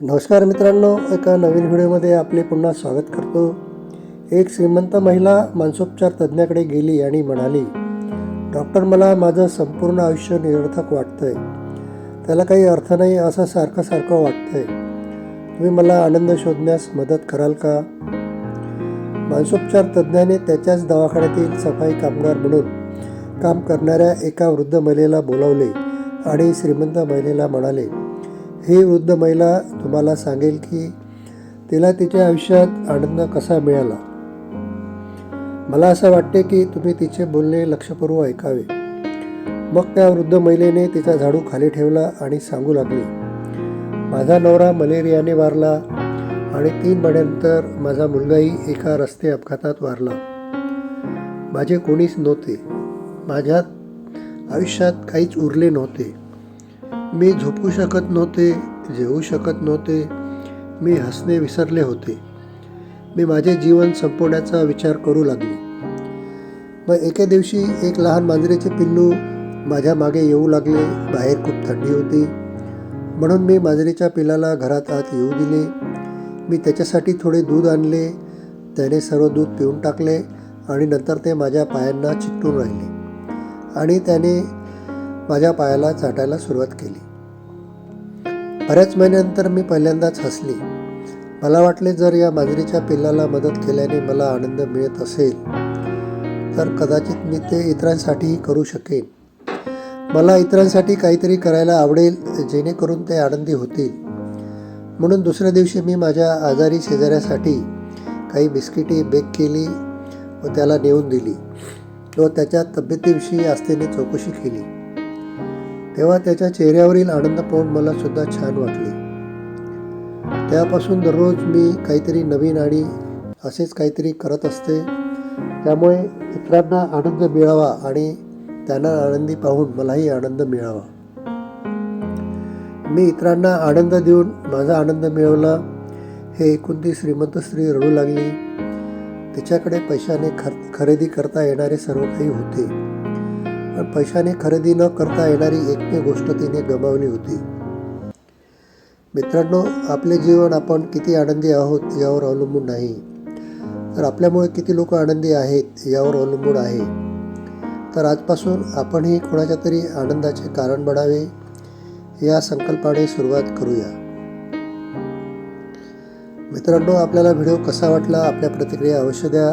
नमस्कार मित्रांनो एका नवीन व्हिडिओमध्ये आपले पुन्हा स्वागत करतो. एक श्रीमंत महिला मानसोपचार तज्ज्ञाकडे गेली आणि म्हणाली डॉक्टर मला माझं संपूर्ण आयुष्य निरर्थक वाटतंय. त्याला काही अर्थ नाही असं सारखं सारखं वाटतंय. तुम्ही मला आनंद शोधण्यास मदत कराल का? मानसोपचार तज्ज्ञाने त्याच्याच दवाखान्यातील सफाई कामगार म्हणून काम करणाऱ्या एका वृद्ध महिलेला बोलावले आणि श्रीमंत महिलेला म्हणाले ही वृद्ध महिला तुम्हाला सांगेल की तिला तिच्या आयुष्यात आनंद कसा मिळाला? मला असं वाटते की तुम्ही तिचे बोलणे लक्षपूर्वक ऐकावे. मग त्या वृद्ध महिलेने तिचा झाडू खाली ठेवला आणि सांगू लागली माझा नवरा मलेरियाने वारला आणि तीन महिन्यानंतर माझा मुलगाही एका रस्ते अपघातात वारला. माझे कोणीच नव्हते. माझ्यात आयुष्यात काहीच उरले नव्हते. मी झोपू शकत नव्हते जेवू शकत नव्हते. मी हसणे विसरले होते. मी माझे जीवन संपवण्याचा विचार करू लागले. मग एके दिवशी एक लहान मांजरीचे पिल्लू माझ्या मागे येऊ लागले. बाहेर खूप थंडी होती. म्हणून मी मांजरीच्या पिल्लाला घरात आत येऊ दिले. मी त्याच्यासाठी थोडे दूध आणले. त्याने सर्व दूध पिऊन टाकले आणि नंतर ते माझ्या पायांना चिकटून राहिले. आणि त्याने माझ्या पायाला चाटायला सुरुवात केली. बऱ्याच महिन्यानंतर मी पहिल्यांदाच हसली. मला वाटले जर या मांजरीच्या पिल्लाला मदत केल्याने मला आनंद मिळत असेल तर कदाचित मी ते इतरांसाठीही करू शकेन. मला इतरांसाठी काहीतरी करायला आवडेल जेणेकरून ते आनंदी होतील. म्हणून दुसऱ्या दिवशी मी माझ्या आजारी शेजाऱ्यासाठी काही बिस्किटे बेक केली व त्याला नेऊन दिली व त्याच्या तब्येतीविषयी आस्थेने चौकशी केली. तेव्हा त्याच्या चेहऱ्यावरील आनंद पाहून मला सुद्धा छान वाटले. त्यापासून दररोज मी काहीतरी नवीन आणि असेच काहीतरी करत असते. त्यामुळे इतरांना आनंद मिळावा आणि त्यांना आनंदी पाहून मलाही आनंद मिळावा. मी इतरांना आनंद देऊन माझा आनंद मिळवला. हे ऐकून ती श्रीमंत स्त्री रडू लागली. तिच्याकडे पैशाने खर खरेदी करता येणारे सर्व काही होते. पण पैशाने खरेदी न करता येणारी एकमेव गोष्ट तिने गमावली होती. मित्रांनो आपले जीवन आपण किती आनंदी आहोत यावर अवलंबून नाही. तर आपल्यामुळे किती लोक आनंदी आहेत यावर अवलंबून आहे. तर आजपासून आपणही कोणाच्या तरी आनंदाचे कारण बनावे या संकल्पाने सुरुवात करूया. मित्रांनो आपल्याला व्हिडिओ कसा वाटला आपल्या प्रतिक्रिया अवश्य द्या.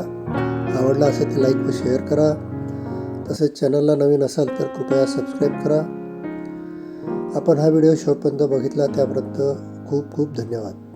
आवडला असेल तर लाईक व शेअर करा. तसेच चॅनलला नवीन असाल तर कृपया सबस्क्राईब करा. आपण हा व्हिडिओ शेवटपर्यंत बघितला त्याबद्दल खूप खूप धन्यवाद.